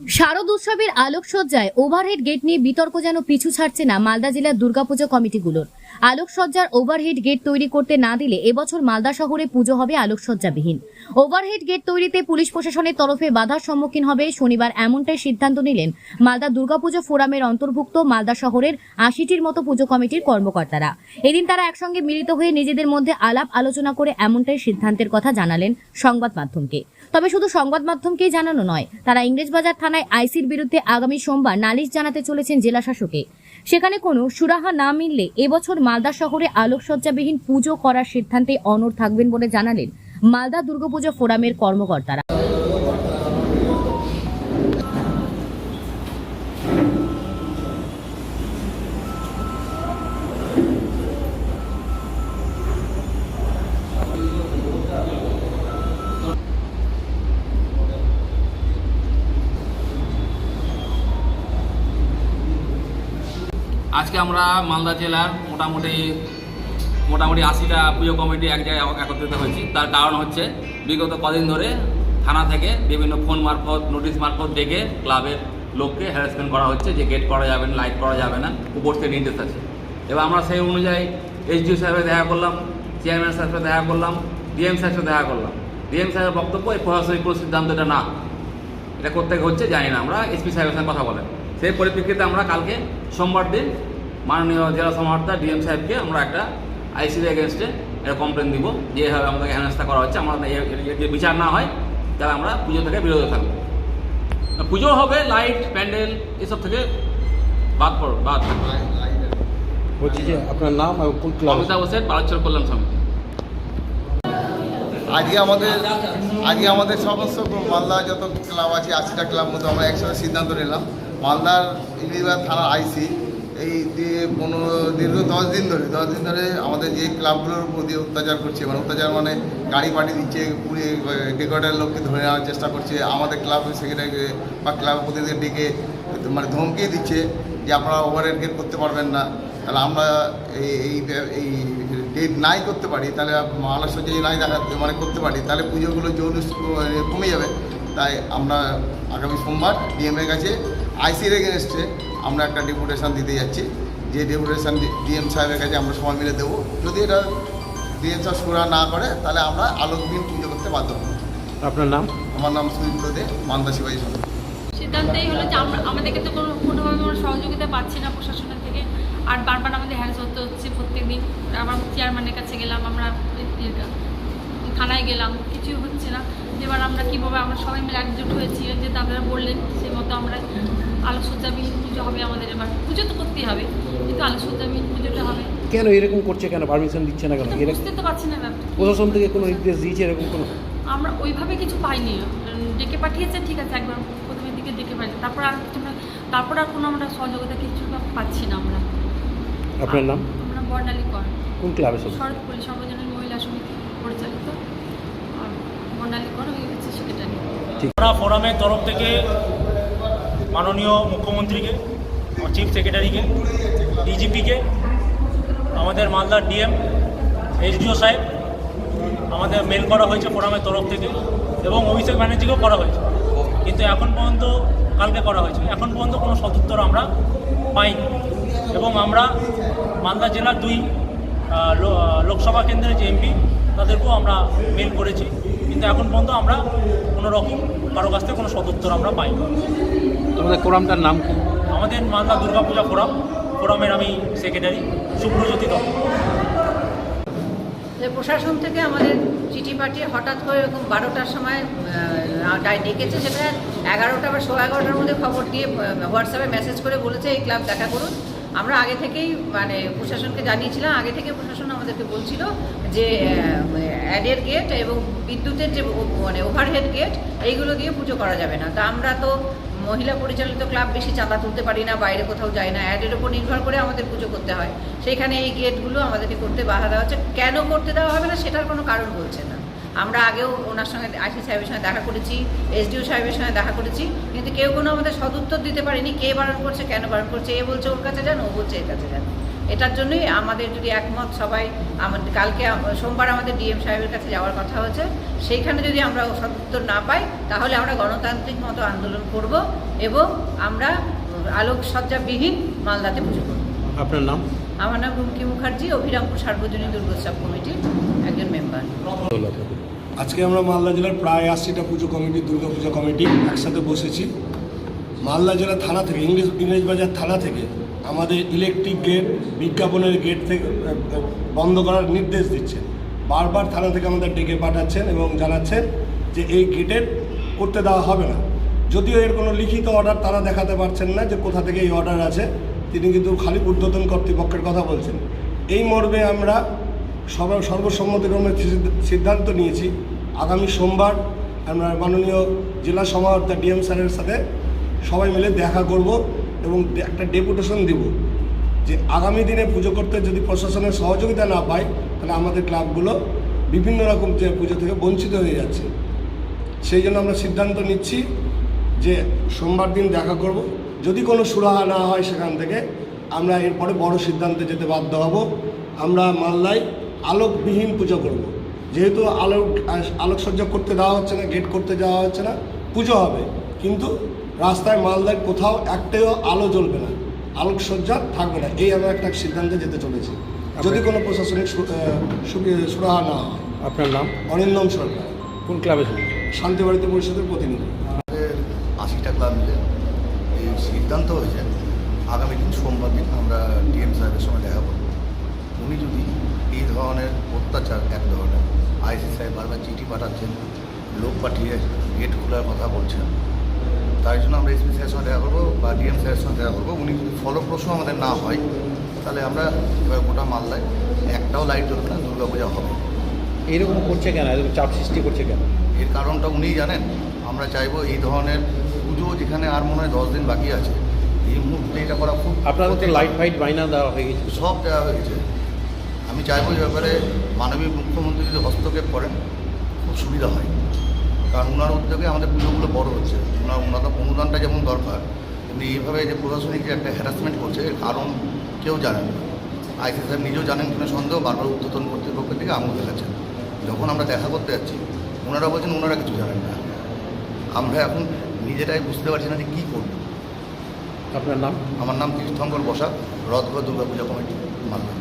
শারদ উৎসবের আলোকসজ্জায় overhead gate নিয়ে বিতর্ক যেন পিছু ছাড়ছে না মালদা জেলার দুর্গাপুজো কমিটিগুলোর। আলোকসজ্জার ওভারহেড গেট তৈরি করতে না দিলে এবছর মালদা শহরে পুজো হবে আলোকসজ্জাবিহীন। ওভারহেড গেট তৈরিতে পুলিশ প্রশাসনের তরফে বাধার সম্মুখীন হবে শনিবার এমনটাই সিদ্ধান্ত নিলেন মালদা দুর্গাপুজো ফোরামের অন্তর্ভুক্ত মালদা শহরের আশিটির মতো পুজো কমিটির কর্মকর্তারা। এদিন তারা একসঙ্গে মিলিত হয়ে নিজেদের মধ্যে আলাপ আলোচনা করে এমনটাই সিদ্ধান্তের কথা জানালেন সংবাদ মাধ্যমকে। তবে শুধু সংবাদ মাধ্যমকেই জানানো নয়, তারা ইংরেজবাজার থানায় আইসির বিরুদ্ধে আগামী সোমবার নালিশ জানাতে চলেছেন জেলা শাসকে। সেখানে কোনো সুরাহা না মিললে এবছর মালদা শহরে আলোকসজ্জাবিহীন পুজো করার সিদ্ধান্তে অনড় থাকবেন বলে জানালেন মালদা দুর্গাপুজো ফোরামের কর্মকর্তারা। আজকে আমরা মালদা জেলার মোটামুটি মোটামুটি আশিটা পুজো কমিটি এক জায়গায় একত্রিত হয়েছি। তার কারণ হচ্ছে, বিগত কদিন ধরে থানা থেকে বিভিন্ন ফোন মারফত, নোটিশ মারফত ডেকে ক্লাবের লোককে হ্যারাসমেন্ট করা হচ্ছে যে গেট করা যাবে না লাইট করা যাবে না, উপর থেকে নির্দেশ আছে। এবার আমরা সেই অনুযায়ী এইচডিও সাহেবের দেখা করলাম চেয়ারম্যান সাহেবের দেখা করলাম ডিএম সাহেবের দেখা করলাম। ডিএম সাহেবের বক্তব্য, এই প্রশাসনিক কোনো সিদ্ধান্ত এটা না। এটা করতে হচ্ছে, জানি না আমরা এসপি সাহেবের সঙ্গে কথা বলেন। সেই পরিপ্রেক্ষিতে আমরা কালকে সোমবার দিন মাননীয় জেলা সমাহর্তা ডিএম সাহেবকে আমরা একটা আইসির এগেনস্টে একটা কমপ্লেন দিব যে এভাবে আমাদেরকে হেনস্থা করা হচ্ছে আমরা এ- এ- যে বিচার না হয় তাহলে আমরা পুজো থেকে বিরত থাকব। পুজো হবে লাইট প্যান্ডেল এসব থেকে বাদ পড় বাদ বলছি যে আপনার নাম এবং কোন ক্লাব? অমিতাভ হোসেন বালাচর কল্যাণ সমিতি। আজকে আমাদের আজকে আমাদের সমস্ত মালদা যত ক্লাব আছে আশিটা ক্লাব মতো আমরা একসাথে সিদ্ধান্ত নিলাম। মালদার ইংলিশবার থানার আইসি, এই পনেরো, দীর্ঘ দশ দিন ধরে, দশ দিন ধরে আমাদের যে ক্লাবগুলোর দিয়ে অত্যাচার করছে মানে অত্যাচার মানে গাড়ি পাঠিয়ে দিচ্ছে পুলিশ ডেকোরেটার লোককে ধরে নেওয়ার চেষ্টা করছে, আমাদের ক্লাব সেক্রেটারিকে বা ক্লাব প্রতিনিধি ডেকে মানে ধমকিয়ে দিচ্ছে যে আপনারা ওভারহেড গেট করতে পারবেন না। তাহলে আমরা এই এই ডেট নাই করতে পারি, তাহলে আলাস্য যদি নাই দেখা মানে করতে পারি, তাহলে পুজোগুলো জৌলুস কমে যাবে। তাই আমরা আগামী সোমবার ডিএমের কাছে আইসির এগেনস্টে আমরা একটা ডেপুটেশন দিতে যাচ্ছি। যে ডেপুটেশন ডিএম সাহেবের কাছে আমরা সবাই মিলে দেবো। যদি এটা ডিএম সাহেব সুরা না করে তাহলে আমরা আলোক আলোকবিহীন পুজো করতে বাধ্য হব। আপনার নাম? আমার নাম সুদীপ্ত দে মান্দা শিবাই সমিতি সিদ্ধান্তই হলো যে আমরা আমাদেরকে তো কোনো কোনোভাবে কোনো সহযোগিতা পাচ্ছি না প্রশাসনের থেকে। আর বারবার আমাদের হ্যারাস হতে হচ্ছে প্রত্যেক দিন আবার চেয়ারম্যানের কাছে গেলাম আমরা। থানায় গেলাম কিছুই হচ্ছে না। এবার আমরা কীভাবে আমরা সবাই মিলে একজোট হয়েছি যে আপনারা বললেন সেই মতো আমরা আলোকসজ্জাবিহীন পুজো হবে আমাদের এবার। পুজো তো করতেই হবে কিন্তু আলোকসজ্জাবিহীন পুজোটা হবে। কেন এরকম করছে কেন? পারমিশন দিচ্ছে না কেন? বুঝতে তো পারছি না প্রশাসন থেকে কোনো নির্দেশ দিয়েছে এরকম কোনো? আমরা ওইভাবে কিছু পাইনি। ডেকে পাঠিয়েছে ঠিক আছে একবার প্রথমের দিকে ডেকে পাঠিয়েছে তারপর আর তোমরা তারপর আর কোনো আমরা সহযোগিতা কিছু পাচ্ছি না আমরা। আপনার নাম? আমরা বর্ণালী কর। কোন ক্লাবে সব শরৎপল্লী সর্বজনীন মহিলা সমিতি পরিচালিত। হয়ে গেছে আমরা ফোরামের তরফ থেকে মাননীয় মুখ্যমন্ত্রীকে চিফ সেক্রেটারিকে ডিজিপিকে আমাদের মালদার ডিএম এসডিও সাহেব আমাদের মেল করা হয়েছে ফোরামের তরফ থেকে এবং অভিষেক ব্যানার্জিকেও করা হয়েছে। কিন্তু এখন পর্যন্ত কালকে করা হয়েছে। এখন পর্যন্ত কোনো সদুত্তর আমরা পাইনি। এবং আমরা মালদা জেলার দুই লোকসভা কেন্দ্রের যে এমপি তাদেরকেও আমরা মেল করেছি। কিন্তু এখন পর্যন্ত আমরা কোনো রকম কারও কাছ থেকে কোনো সদুত্তর আমরা পাইনি। তোমাদের কোরামটার নাম কি? আমাদের মালদা দুর্গাপূজা ফোরাম। ফোরামের আমি সেক্রেটারি সুব্রজ্যোতি দত্ত। প্রশাসন থেকে আমাদের চিঠি পাঠিয়ে হঠাৎ করে এরকম বারোটার সময় ডেকেছে সেটা এগারোটা বা সোয়া এগারোটার মধ্যে খবর দিয়ে হোয়াটসঅ্যাপে মেসেজ করে বলেছে এই ক্লাব দেখা করুন। আমরা আগে থেকেই মানে প্রশাসনকে জানিয়েছিলাম, আগে থেকে প্রশাসন আমাদেরকে বলছিল যে অ্যাডের গেট এবং বিদ্যুতের যে মানে ওভারহেড গেট এইগুলো দিয়ে পুজো করা যাবে না। তা আমরা তো মহিলা পরিচালিত ক্লাব বেশি চাঁদা তুলতে পারি না, বাইরে কোথাও যায় না। অ্যাডের উপর নির্ভর করে আমাদের পুজো করতে হয়। সেখানে এই গেটগুলো আমাদেরকে করতে বাধা দেওয়া হচ্ছে। কেন করতে দেওয়া হবে না, সেটার কোনো কারণ বলছে না। আমরা আগেও ওনার সঙ্গে আইসি সাহেবের সঙ্গে দেখা করেছি, এসডিও সাহেবের সঙ্গে দেখা করেছি, কিন্তু কেউ কোনো আমাদের সদুত্তর দিতে পারেনি কে বারণ করছে, কেন বারণ করছে, এ বলছে ওর কাছে যান, ও বলছে এর কাছে যান। এটার জন্যই আমাদের যদি একমত সবাই, আমাদের কালকে সোমবার আমাদের ডিএম সাহেবের কাছে যাওয়ার কথা হচ্ছে সেইখানে যদি আমরা সদুত্তর না পাই, তাহলে আমরা গণতান্ত্রিক মতো আন্দোলন করব এবং আমরা আলোকসজ্জাবিহীন মালদাতে পুজো করব। আপনার নাম? আমার নাম রুমকি মুখার্জি অভিরামপুর সার্বজনীন দুর্গোৎসব কমিটির একজন মেম্বার। আজকে আমরা মালদা জেলার প্রায় আশিটা পুজো কমিটি দুর্গা পুজো কমিটি একসাথে বসেছি। মালদা জেলা থানা থেকে ইংলিশ ইংরেজ বাজার থানা থেকে আমাদের ইলেকট্রিক গেট বিজ্ঞাপনের গেট থেকে বন্ধ করার নির্দেশ দিচ্ছেন। বারবার থানা থেকে আমাদের ডেকে পাঠাচ্ছেন এবং জানাচ্ছেন যে এই গেটের করতে দেওয়া হবে না। যদিও এর কোনো লিখিত অর্ডার তারা দেখাতে পারছেন না যে কোথা থেকে এই অর্ডার আছে। তিনি কিন্তু খালি ঊর্ধ্বতন কর্তৃপক্ষের কথা বলছেন। এই মর্মে আমরা সব সর্বসম্মতিক্রমে সিদ্ধ- সিদ্ধান্ত নিয়েছি। আগামী সোমবার আমরা মাননীয় জেলা সমাহর্তা ডিএম স্যারের সাথে সবাই মিলে দেখা করব এবং একটা ডেপুটেশন দিব যে আগামী দিনে পুজো করতে যদি প্রশাসনের সহযোগিতা না পায়, তাহলে আমাদের ক্লাবগুলো বিভিন্ন রকম যে পুজো থেকে বঞ্চিত হয়ে যাচ্ছে। সেই জন্য আমরা সিদ্ধান্ত নিচ্ছি যে সোমবার দিন দেখা করব। যদি কোনো সুরাহা না হয় সেখান থেকে আমরা এরপরে বড় সিদ্ধান্তে যেতে বাধ্য হব। আমরা মালদায় আলোকবিহীন পুজো করব। যেহেতু আলোক আলোকসজ্জা করতে দেওয়া হচ্ছে না গেট করতে যাওয়া হচ্ছে না পুজো হবে। কিন্তু রাস্তায় মালদায় কোথাও একটাও আলো জ্বলবে না আলোকসজ্জা থাকবে না। এই আমরা একটা সিদ্ধান্তে যেতে চলেছি। যদি কোনো প্রশাসনিক সুরাহা না হয়। আপনার নাম? অরিন্দম সরকার। কোন ক্লাবে শান্তিবাড়িতে পরিষদের প্রতিনিধি। আমাদের আশিটা ক্লাব মিলে এই সিদ্ধান্ত হয়েছে আগামী দিন সোমবার দিন আমরা ডিএম সাহেবের সঙ্গে দেখা করব। উনি যদি এই ধরনের অত্যাচার এক ধরনের আইসি সাহেব বারবার চিঠি পাঠাচ্ছেন লোক পাঠিয়ে গেট খোলার কথা বলছেন তাই জন্য আমরা এসপি স্যারের সঙ্গে দেখা করব বা ডিএম স্যারের সঙ্গে দেখা করব। উনি যদি ফলপ্রসূ আমাদের না হয় তাহলে আমরা এবার গোটা মালদায় একটাও লাইট জ্বলবে না দুর্গা পূজা হবে। এইরকম করছে কেন? এরকম চাপ সৃষ্টি করছে কেন? এর কারণটা উনিই জানেন। আমরা চাইব এই ধরনের পুজো যেখানে আর মনে হয় দশ দিন বাকি আছে এই মুহূর্তে এটা করা খুব আপনাদের লাইট ফাইট বাইনা দেওয়া হয়ে গেছে। সব দেওয়া হয়েছে আমি চাইব এই ব্যাপারে মাননীয় মুখ্যমন্ত্রী যদি হস্তক্ষেপ করেন খুব সুবিধা হয়। কারণ ওনার উদ্যোগে আমাদের পুজোগুলো বড় হচ্ছে। ওনার ওনার অনুদানটা যেমন দরকার তেমনি এইভাবে যে প্রশাসনিক যে একটা হ্যারাসমেন্ট করছে এর কারণ কেউ জানেন না। আইসি সাহেব নিজেও জানেন কিনা সন্দেহ বারবার উত্তোলন কর্তৃপক্ষের থেকে আঙুল দেখাচ্ছেন। যখন আমরা দেখা করতে যাচ্ছি ওনারা বলছেন ওনারা কিছু জানেন না। আমরা এখন নিজেরাই বুঝতে পারছি না যে কী করব। আপনার নাম? আমার নাম তীর্থঙ্কর বসা রথগড় দুর্গাপূজা কমিটি মালদা।